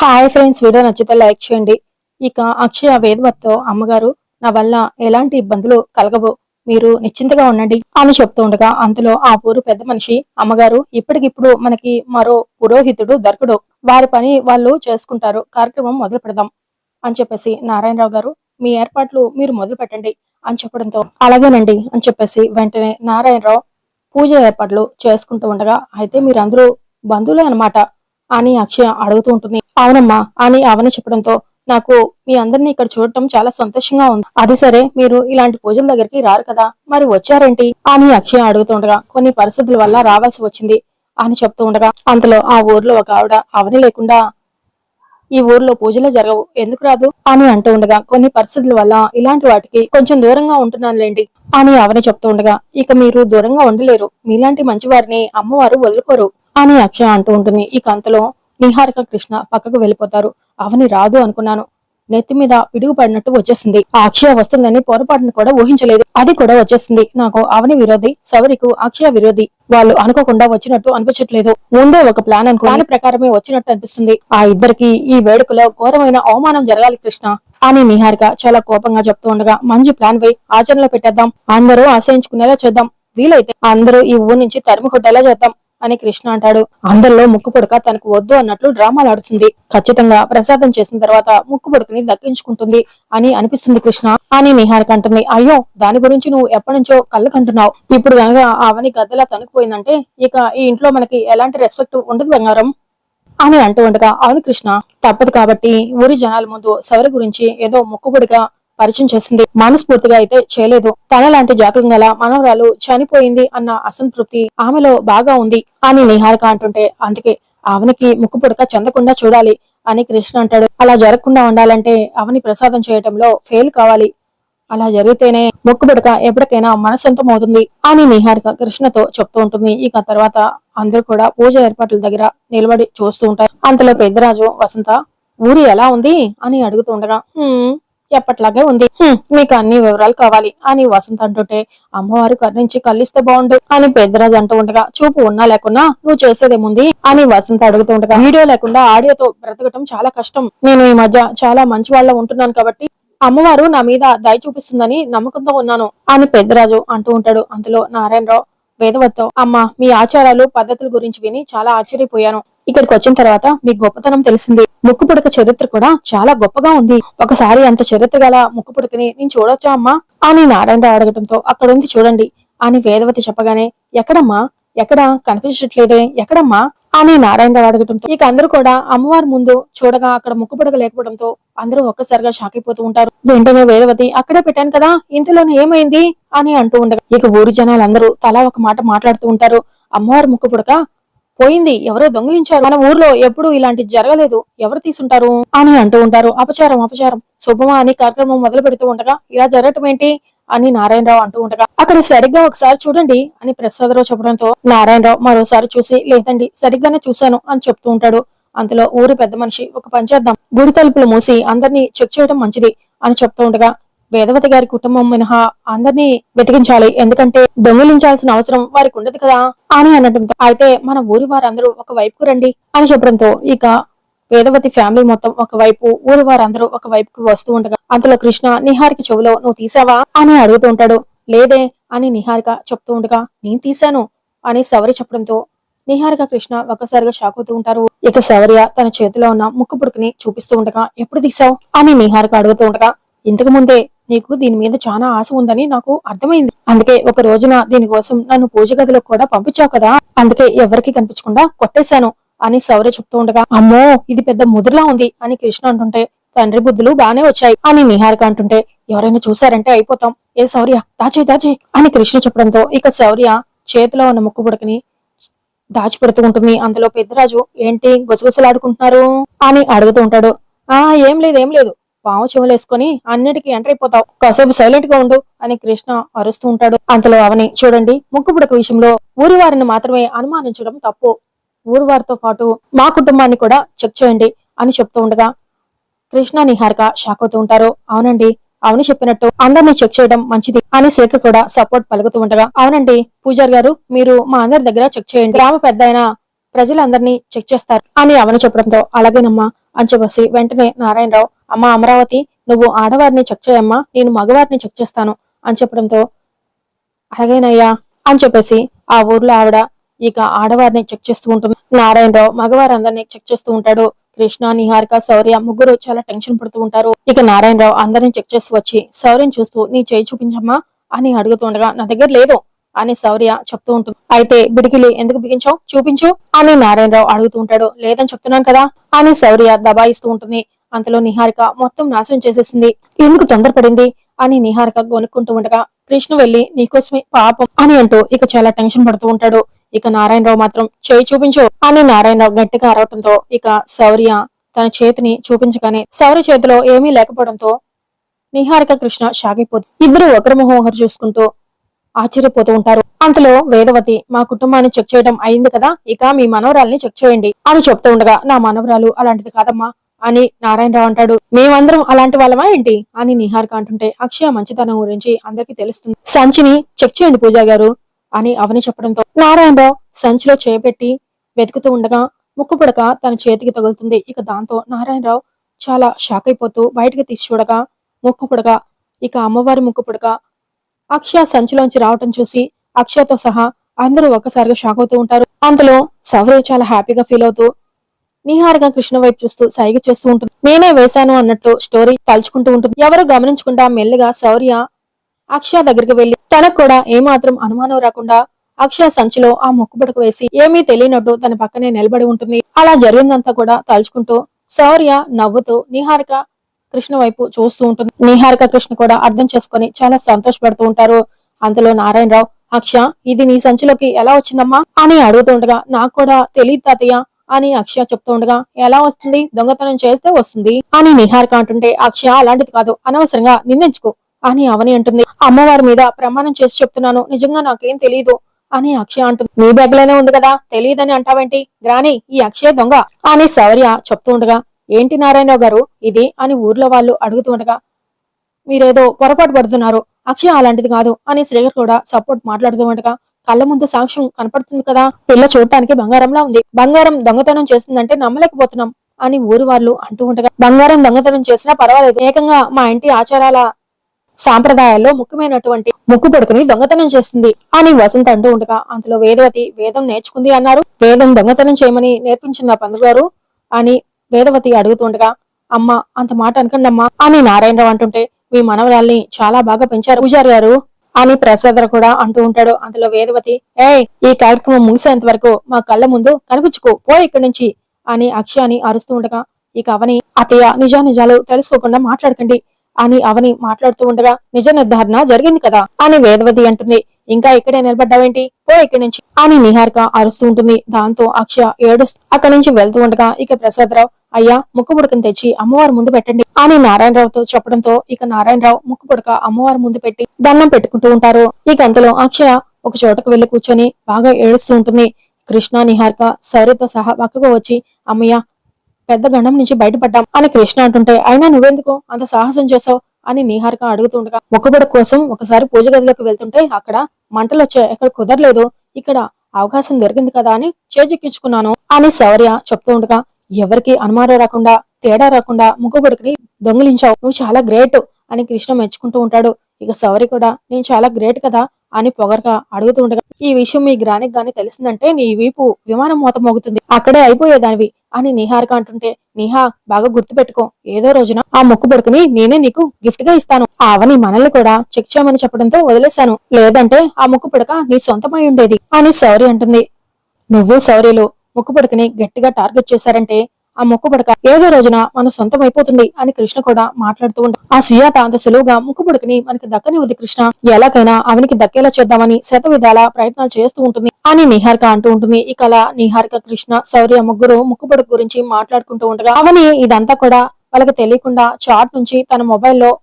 Hi friends video నచ్చితే like చేయండి. ఇక అక్షయ వేదవత్తో అమ్మగారు నా వల్ల ఎలాంటి ఇబ్బందులు కలగవు. మీరు నిశ్చింతగా ఉండండి అని చెప్తూ ఉండగా అందులో ఆ ఊరు పెద్ద మనిషి అమ్మగారు ఇప్పటికిప్పుడు మనకి మరో పురోహితుడు దొరకడు. వారి పని వాళ్ళు చేసుకుంటారు. కార్యక్రమం మొదలు పెడదాం అని చెప్పేసి నారాయణరావు గారు మీ ఏర్పాట్లు మీరు మొదలు పెట్టండి అని చెప్పడంతో అలాగేనండి అని చెప్పేసి వెంటనే నారాయణరావు పూజ ఏర్పాట్లు చేసుకుంటూ ఉండగా అయితే మీరందరూ బంధువులే అన్నమాట. అని అక్షయ అడుగుతూ ఉంటుంది. అవునమ్మా అని అవని చెప్పడంతో నాకు మీ అందరినీ ఇక్కడ చూడటం చాలా సంతోషంగా ఉంది. అది సరే మీరు ఇలాంటి పూజల దగ్గరికి రారు కదా. మరి వచ్చారేంటి? అని అక్షయ అడుగుతుండగా కొన్ని పరిస్థితుల వల్ల రావాల్సి వచ్చింది అని చెప్తూ ఉండగా అంతలో ఆ ఊర్లో ఒక ఆవిడ అవని లేకుండా ఈ ఊర్లో పూజలే జరగవు. ఎందుకు రాదు? అని అంటూ ఉండగా కొన్ని పరిస్థితుల వల్ల ఇలాంటి వాటికి కొంచెం దూరంగా ఉంటున్నానులేండి అని అవని చెప్తూ ఉండగా ఇక మీరు దూరంగా ఉండలేరు. మీలాంటి మంచి వారిని అమ్మవారు వదులుకోరు. అని అక్షయ అంటూ ఉంటుంది. ఈ కంతలో నిహారిక కృష్ణ పక్కకు వెళ్ళిపోతారు. అవని రాదు అనుకున్నాను. నెత్తి మీద పిడుగుపడినట్టు వచ్చేసింది. ఆ అక్షయ వస్తుందని పొరపాటును కూడా ఊహించలేదు. అది కూడా వచ్చేసింది. నాకు అవని విరోధి సవరికు అక్షయ విరోధి. వాళ్ళు అనుకోకుండా వచ్చినట్టు అనిపించట్లేదు. ముందే ఒక ప్లాన్ అనుకో దాని ప్రకారమే వచ్చినట్టు అనిపిస్తుంది. ఆ ఇద్దరికి ఈ వేడుకలో ఘోరమైన అవమానం జరగాలి కృష్ణ అని నిహారిక చాలా కోపంగా చెప్తూ ఉండగా మంచి ప్లాన్ వై ఆచరణలో పెట్టేద్దాం. అందరూ ఆశ్రయించుకునేలా చేద్దాం. వీలైతే అందరూ ఈ ఊరు నుంచి తరిమి కొట్టేలా చేద్దాం. అని కృష్ణ అంటాడు. అందరిలో ముక్కు పొడక తనకు వద్దు అన్నట్లు డ్రామాలు ఆడుతుంది. ఖచ్చితంగా ప్రసాదం చేసిన తర్వాత ముక్కు పొడకని దక్కించుకుంటుంది అని అనిపిస్తుంది కృష్ణ. అని నిహారిక అంటుంది. అయ్యో దాని గురించి నువ్వు ఎప్పటి నుంచో కంటున్నావు. ఇప్పుడు కనుక అవని గద్దెలా తనుకుపోయిందంటే ఇక ఈ ఇంట్లో మనకి ఎలాంటి రెస్పెక్ట్ ఉండదు బంగారం అని అంటూ ఉండగా అవును కృష్ణ తప్పదు కాబట్టి ఊరి జనాల ముందు సవరి గురించి ఏదో ముక్కుబడిగా పరిచయం చేసింది. మనస్ఫూర్తిగా అయితే చేయలేదు. తన లాంటి జాతకం గల మనవరాలు చనిపోయింది అన్న అసంతృప్తి ఆమెలో బాగా ఉంది. అని నిహారిక అంటుంటే అందుకే ఆమెకి ముక్కు పుడక చెందకుండా చూడాలి అని కృష్ణ అంటాడు. అలా జరగకుండా ఉండాలంటే అవని ప్రసాదం చేయటంలో ఫెయిల్ కావాలి. అలా జరిగితేనే ముక్కు పుడక ఎప్పటికైనా మనసొంతం అవుతుంది అని నిహారిక కృష్ణతో చెప్తూ ఉంటుంది. ఇక తర్వాత అందరూ కూడా పూజ ఏర్పాట్ల దగ్గర నిలబడి చూస్తూ ఉంటారు. అంతలో పెద్దరాజు వసంత ఊరి ఎలా ఉంది? అని అడుగుతూ ఉండగా ఎప్పట్లాగే ఉంది. మీకు అన్ని వివరాలు కావాలి. అని వసంత్ అంటుంటే అమ్మవారు కర్ణించి కలిస్తే బాగుండు అని పెద్దరాజు అంటూ ఉండగా చూపు ఉన్నా లేకున్నా నువ్వు చేసేదేముంది? అని వసంత్ అడుగుతూ ఉండగా వీడియో లేకుండా ఆడియోతో బ్రతకటం చాలా కష్టం. నేను ఈ మధ్య చాలా మంచి వాళ్ళ ఉంటున్నాను కాబట్టి అమ్మవారు నా మీద దయ చూపిస్తుందని నమ్మకంతో ఉన్నాను అని పెద్దరాజు అంటూ ఉంటాడు. అందులో నారాయణరావు వేదవత్తో అమ్మ మీ ఆచారాలు పద్ధతుల గురించి విని చాలా ఆశ్చర్యపోయాను. ఇక్కడికి వచ్చిన తర్వాత మీ గొప్పతనం తెలిసింది. ముక్కు పుడక చరిత్ర కూడా చాలా గొప్పగా ఉంది. ఒకసారి అంత చరిత్ర గల ముక్కు పుడకని నేను చూడొచ్చా అమ్మా? అని నారాయణరావు అడగటంతో అక్కడ ఉంది చూడండి. అని వేదవతి చెప్పగానే ఎక్కడమ్మా? ఎక్కడ? కనిపించట్లేదే. ఎక్కడమ్మా? అని నారాయణరావు అడగటంతో ఇక అందరూ కూడా అమ్మవారి ముందు చూడగా అక్కడ ముక్కు పుడక లేకపోవడంతో అందరూ ఒక్కసారిగా షాక్ అయిపోతూ ఉంటారు. వెంటనే వేదవతి అక్కడే పెట్టాను కదా ఇంతలోనే ఏమైంది? అని అంటూ ఉండగా ఇక ఊరి జనాలందరూ తలా ఒక మాట మాట్లాడుతూ ఉంటారు. అమ్మవారి ముక్కు పుడక పోయింది. ఎవరో దొంగిలించారు. మన ఊర్లో ఎప్పుడు ఇలాంటి జరగలేదు. ఎవరు తీసుంటారు? అని అంటూ ఉంటారు. అపచారం అపచారం. శుభమా అని కార్యక్రమం మొదలు పెడుతూ ఉండగా ఇలా జరగటం ఏంటి? అని నారాయణరావు అంటూ ఉండగా అక్కడ సరిగ్గా ఒకసారి చూడండి అని ప్రసాదరావు చెప్పడంతో నారాయణరావు మరోసారి చూసి లేదండి సరిగ్గానే చూశాను అని చెప్తూ ఉంటాడు. అంతలో ఊరి పెద్ద మనిషి ఒక పని చేద్దాం. గుడి తలుపులు మూసి అందరినీ చెక్ చేయడం మంచిది అని చెప్తూ ఉండగా వేదవతి గారి కుటుంబం మినహా అందరినీ వెతికించాలి. ఎందుకంటే దొంగిలించాల్సిన అవసరం వారికి ఉండదు కదా అని అనడంతో. అయితే మన ఊరి వారందరూ ఒక వైపుకు రండి అని చెప్పడంతో ఇక వేదవతి ఫ్యామిలీ మొత్తం ఒక వైపు ఊరి వారందరూ ఒకవైపుకు వస్తూ ఉండగా అంతలో కృష్ణ నిహారికి చెవిలో నువ్వు తీసావా? అని అడుగుతూ ఉంటాడు. లేదే అని నిహారిక చెప్తూ ఉండగా నేను తీశాను అని సవరి చెప్పడంతో నిహారిక కృష్ణ ఒక్కసారిగా షాక్ అవుతూ ఉంటారు. ఇక సవరియ తన చేతిలో ఉన్న ముక్కు పుడుకుని చూపిస్తూ ఉండగా ఎప్పుడు తీసావు అని నిహారిక అడుగుతూ ఉండగా ఇంతకు ముందే నీకు దీని మీద చాలా ఆశ ఉందని నాకు అర్థమైంది. అందుకే ఒక రోజున దీనికోసం నన్ను పూజ గదిలో కూడా పంపించావు కదా? అందుకే ఎవరికి కనిపించకుండా కొట్టేశాను అని సౌర్య చెప్తూ ఉండగా అమ్మో ఇది పెద్ద ముదురులా ఉంది అని కృష్ణ అంటుంటే తండ్రి బుద్ధులు బానే వచ్చాయి అని నిహారిక అంటుంటే ఎవరైనా చూసారంటే అయిపోతాం. ఏ శౌర్య దాచే దాచే అని కృష్ణ చెప్పడంతో ఇక శౌర్య చేతిలో ఉన్న ముక్కు పుడకని దాచిపెడుతూ ఉంటుంది. అందులో పెద్దరాజు ఏంటి గుసగుసలాడుకుంటున్నారు అని అడుగుతూ ఉంటాడు. ఆ ఏం లేదు ఏం లేదు. పాము చెవులేసుకొని అన్నిటికీ ఎంటర్ అయిపోతావు. కాసేపు సైలెంట్గా ఉండు అని కృష్ణ అరుస్తూ ఉంటాడు. అంతలో అవని చూడండి ముక్కుపుడక విషయంలో ఊరి వారిని మాత్రమే అనుమానించడం తప్పు. ఊరి వారితో పాటు మా కుటుంబాన్ని కూడా చెక్ చేయండి అని చెప్తూ ఉండగా కృష్ణ నిహారిక షాక్ అవుతూ ఉంటారు. అవునండి అవును చెప్పినట్టు అందరినీ చెక్ చేయడం మంచిది అని శేఖర్ కూడా సపోర్ట్ పలుకుతూ ఉండగా అవునండి పూజారి గారు మీరు మా అందరి దగ్గర చెక్ చేయండి. గ్రామ పెద్ద ప్రజలందరినీ చెక్ చేస్తారు అని అవని చెప్పడంతో అలాగేనమ్మా అని చెప్పేసి వెంటనే నారాయణరావు అమ్మా అమరావతి నువ్వు ఆడవారిని చెక్ చేయమ్మా నేను మగవారిని చెక్ చేస్తాను అని చెప్పడంతో అలాగేనయ్యా అని చెప్పేసి ఆ ఊర్లో ఆవిడ ఇక ఆడవారిని చెక్ చేస్తూ ఉంటుంది. నారాయణరావు మగవారందరినీ చెక్ చేస్తూ ఉంటాడు. కృష్ణ నిహారిక శౌర్య ముగ్గురు చాలా టెన్షన్ పడుతూ ఉంటారు. ఇక నారాయణరావు అందరిని చెక్ చేసి వచ్చి శౌర్యం చూస్తూ నీ చేయి చూపించమ్మా అని అడుగుతుండగా నా దగ్గర లేదు అని శౌర్య చెప్తూ ఉంటుంది. అయితే బిడికిలి ఎందుకు బిగించావు? చూపించు అని నారాయణరావు అడుగుతూ ఉంటాడు. లేదని చెప్తున్నాను కదా అని శౌర్య దబాయిస్తూ ఉంటుంది. అంతలో నిహారిక మొత్తం నాశనం చేసేసింది. ఎందుకు తొందరపడింది అని నిహారిక గొనుక్కుంటూ ఉండగా కృష్ణ వెళ్ళి నీకోసమే పాపం అని అంటూ ఇక చాలా టెన్షన్ పడుతూ ఉంటాడు. ఇక నారాయణరావు మాత్రం చేయి చూపించు అని నారాయణరావు గట్టిగా అరవటంతో ఇక శౌర్య తన చేతిని చూపించగానే శౌర్య చేతిలో ఏమీ లేకపోవడంతో నిహారిక కృష్ణ షాక్ ఇద్దరు ఒకరి మొహం ఒకరు చూసుకుంటూ ఆశ్చర్యపోతూ ఉంటారు. అంతలో వేదవతి మా కుటుంబాన్ని చెక్ చేయడం అయింది కదా ఇక మీ మనవరాల్ని చెక్ చేయండి అని చెప్తూ ఉండగా నా మనవరాలు అలాంటిది కాదమ్మా అని నారాయణరావు అంటాడు. మేమందరం అలాంటి వాళ్ళమా ఏంటి? అని నిహారిక అంటుంటే అక్షయ మంచితనం గురించి అందరికీ తెలుస్తుంది. సంచిని చెక్ చేయండి పూజా గారు అని అవని చెప్పడంతో నారాయణరావు సంచిలో చేపెట్టి వెతుకుతూ ఉండగా ముక్కు పుడక తన చేతికి తగులుతుంది. ఇక దాంతో నారాయణరావు చాలా షాక్ అయిపోతూ బయటికి తీసి చూడగా ముక్కు పుడక ఇక అమ్మవారి ముక్కు పుడక. అక్షయ సంచిలోంచి రావటం చూసి అక్షయతో సహా అందరూ ఒక్కసారిగా షాక్ అవుతూ ఉంటారు. అందులో సౌర్య చాలా హ్యాపీగా ఫీల్ అవుతూ నిహారిగా కృష్ణ వైపు చూస్తూ సైగ చేస్తూ ఉంటుంది. నేనే వేశాను అన్నట్టు స్టోరీ తలుచుకుంటూ ఉంటుంది. ఎవరు గమనించకుండా మెల్లగా శౌర్య అక్షయ దగ్గరికి వెళ్ళి తనకు కూడా ఏమాత్రం అనుమానం రాకుండా అక్షయ సంచిలో ఆ మొక్కుబడుకు వేసి ఏమీ తెలియనట్టు తన పక్కనే నిలబడి ఉంటుంది. అలా జరిగిందంతా కూడా తలుచుకుంటూ శౌర్య నవ్వుతూ నిహారిక కృష్ణ వైపు చూస్తూ ఉంటుంది. నిహారిక కృష్ణ కూడా అర్థం చేసుకుని చాలా సంతోషపడుతూ ఉంటారు. అంతలో నారాయణరావు అక్ష ఇది నీ సంచిలోకి ఎలా వచ్చిందమ్మా? అని అడుగుతుండగా నాకు కూడా తెలియదు తాతయ్య. అని అక్షయ చెప్తూ ఉండగా ఎలా వస్తుంది? దొంగతనం చేస్తే వస్తుంది. అని నిహారిక అంటుంటే అక్షయ అలాంటిది కాదు. అనవసరంగా నిందించుకో అని అవని అంటుంది. అమ్మవారి మీద ప్రమాణం చేసి చెప్తున్నాను. నిజంగా నాకేం తెలియదు అని అక్షయ అంటుంది. నీ బ్యాగ్లోనే ఉంది కదా. తెలియదని అంటావేంటి? గ్రాని ఈ అక్షయ దొంగ అని శౌర్య చెప్తూ ఉండగా ఏంటి నారాయణరావు గారు? ఇది అని ఊర్లో వాళ్ళు అడుగుతూ ఉండగా మీరేదో పొరపాటు పడుతున్నారు. అక్షయ అలాంటిది కాదు అని శ్రీగర్ కూడా సపోర్ట్ మాట్లాడుతూ ఉండగా కళ్ళ ముందు సాక్ష్యం కనపడుతుంది కదా? పిల్ల చూడటానికి బంగారంలా ఉంది. బంగారం దొంగతనం చేస్తుందంటే నమ్మలేకపోతున్నాం అని ఊరి వాళ్ళు అంటూ ఉండగా బంగారం దొంగతనం చేసినా పర్వాలేదు. ఏకంగా మా ఇంటి ఆచారాల సాంప్రదాయాల్లో ముఖ్యమైనటువంటి ముక్కు పడుకుని దొంగతనం చేస్తుంది అని వసంత అంటూ ఉండగా అంతలో వేదవతి వేదం నేర్చుకుంది అన్నారు. వేదం దొంగతనం చేయమని నేర్పించింది ఆ పంతులు గారు అని వేదవతి అడుగుతుండగా అమ్మ అంత మాట అనకండమ్మా అని నారాయణరావు అంటుంటే మీ మనవరాల్ని చాలా బాగా పెంచారు. పూజారి గారు అని ప్రసాదర కూడా అంటూ ఉంటాడు. అందులో వేదవతి ఏ ఈ కార్యక్రమం ముగిసేంత వరకు మా కళ్ళ ముందు కనిపించుకో పో ఇక్కడి నుంచి అని అక్షయాని అరుస్తూ ఉండగా ఇక అవని అతయ్య నిజా నిజాలు తెలుసుకోకుండా మాట్లాడకండి అని అవని మాట్లాడుతూ ఉండగా నిజ నిర్ధారణ జరిగింది కదా అని వేదవతి అంటుంది. ఇంకా ఇక్కడే నిలబడ్డావేంటి? పో ఇక్కడి నుంచి అని నిహారిక అరుస్తూ ఉంటుంది. దాంతో అక్షయ ఏడుస్తూ అక్కడి నుంచి వెళ్తూ ఉండగా ఇక ప్రసాదరావు అయ్యా ముక్కు పుడకను తెచ్చి అమ్మవారి ముందు పెట్టండి అని నారాయణరావుతో చెప్పడంతో ఇక నారాయణరావు ముక్కు పుడక అమ్మవారి ముందు పెట్టి దండం పెట్టుకుంటూ ఉంటారు. ఇక అంతలో అక్షయ ఒక చోటకు వెళ్ళి కూర్చొని బాగా ఏడుస్తూ ఉంటుంది. కృష్ణ నిహారిక సౌర్యతో సహా పక్కకు వచ్చి అమ్మయ్య పెద్ద గండం నుంచి బయటపడ్డాం అని కృష్ణ అంటుంటే అయినా నువ్వెందుకు? అంత సాహసం చేసావు అని నిహారిక అడుగుతుండగా మొక్కుబడి కోసం ఒకసారి పూజ గదిలోకి వెళ్తుంటే అక్కడ మంటలు వచ్చాయి. ఎక్కడ కుదరలేదు. ఇక్కడ అవకాశం దొరికింది కదా అని చేజెక్కించుకున్నాను అని శౌర్య చెప్తూ ఉండగా ఎవరికి అనుమానం రాకుండా తేడా రాకుండా ముక్కుబడికి దొంగిలించావు. నువ్వు చాలా గ్రేట్ అని కృష్ణ మెచ్చుకుంటూ ఉంటాడు. ఇక శౌర్య కూడా నేను చాలా గ్రేట్ కదా అని పొగరగా అడుగుతూ ఉండగా ఈ విషయం మీ గ్రానికి గాని తెలిసిందంటే నీ వీపు విమానం మూత మోగుతుంది. అక్కడే అయిపోయేదానివి. అని నిహారిక అంటుంటే నిహా బాగా గుర్తుపెట్టుకో. ఏదో రోజున ఆ ముక్కు పడుకుని నేనే నీకు గిఫ్ట్గా ఇస్తాను. ఆ అవని మనల్ని కూడా చెక్ చేయమని చెప్పడంతో వదిలేశాను. లేదంటే ఆ ముక్కు పుడక నీ సొంతమై ఉండేది అని సౌరి అంటుంది. నువ్వు సౌరీలు ముక్కు పడుకుని గట్టిగా టార్గెట్ చేశారంటే ఆ ముక్కు ఏదో రోజున మన సొంతం అయిపోతుంది అని కృష్ణ కూడా మాట్లాడుతూ ఉంటాడు ఆ సుయాత అంత సులువుగా ముక్కు మనకి దక్కనివ్వదు కృష్ణ. ఎలాగైనా అవనికి దక్కేలా చేద్దామని శత విధాల ప్రయత్నాలు చేస్తూ ఉంటుంది. అని నిహారిక అంటూ ఉంటుంది. ఇక అలా నిహారిక కృష్ణ శౌర్య ముగ్గురు ముక్కు గురించి మాట్లాడుకుంటూ ఉండగా అవని ఇదంతా కూడా వాళ్ళకి తెలియకుండా చాట్ నుంచి తన మొబైల్లో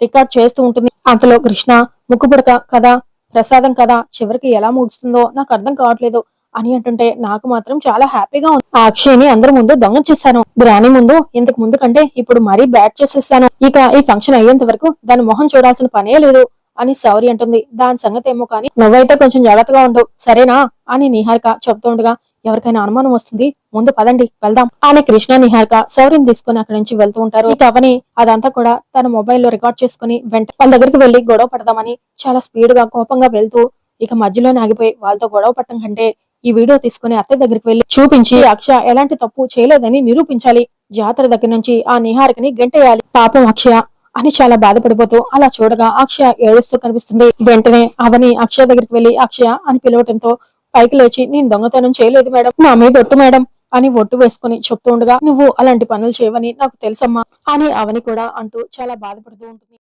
రికార్డ్ చేస్తూ ఉంటుంది. అంతలో కృష్ణ ముక్కుబుడక కదా ప్రసాదం కదా చివరికి ఎలా ముగుస్తుందో నాకు అర్థం కావట్లేదు. అని అంటుంటే నాకు మాత్రం చాలా హ్యాపీగా ఉంది. ఆ అక్షయ్ని అందరి ముందు దొంగ చేశాను. గ్రాని ముందు ఇంతకు ముందు కంటే ఇప్పుడు మరీ బ్యాడ్ చేసేసాను ఇక ఈ ఫంక్షన్ అయ్యేంత వరకు దాని మొహం చూడాల్సిన పనే లేదు అని సౌరి అంటుంది. దాని సంగతి ఏమో కానీ నువ్వైతే కొంచెం జాగ్రత్తగా ఉండు. సరేనా? అని నిహారిక చెప్తుండగా ఎవరికైనా అనుమానం వస్తుంది? ముందు పదండి వెళ్దాం. అని కృష్ణ నిహారిక సౌరిని తీసుకుని అక్కడి నుంచి వెళ్తూ ఉంటారు. ఇక అవని అదంతా కూడా తన మొబైల్లో రికార్డ్ చేసుకుని వెంట వాళ్ళ దగ్గరికి వెళ్ళి గొడవ పడదామని చాలా స్పీడ్గా కోపంగా వెళ్తూ ఇక మధ్యలోనే ఆగిపోయి వాళ్ళతో గొడవ పట్టడం కంటే ఈ వీడియో తీసుకుని అత్తయ్య దగ్గరికి వెళ్ళి చూపించి అక్ష ఎలాంటి తప్పు చేయలేదని నిరూపించాలి. జాతర దగ్గర నుంచి ఆ నిహారికని గెంటేయాలి. పాపం అక్షయ అని చాలా బాధపడిపోతూ అలా చూడగా అక్షయ ఏడుస్తూ కనిపిస్తుంది. వెంటనే అవని అక్షయ దగ్గరికి వెళ్ళి అక్షయ అని పిలవటంతో పైకి లేచి నేను దొంగతనం చేయలేదు మేడం. నా మీద ఒట్టు మేడం అని ఒట్టు వేసుకుని చెప్తూ ఉండగా నువ్వు అలాంటి పనులు చేయవని నాకు తెలుసమ్మా అని అవని కూడా అంటూ చాలా బాధపడుతూ ఉంటుంది.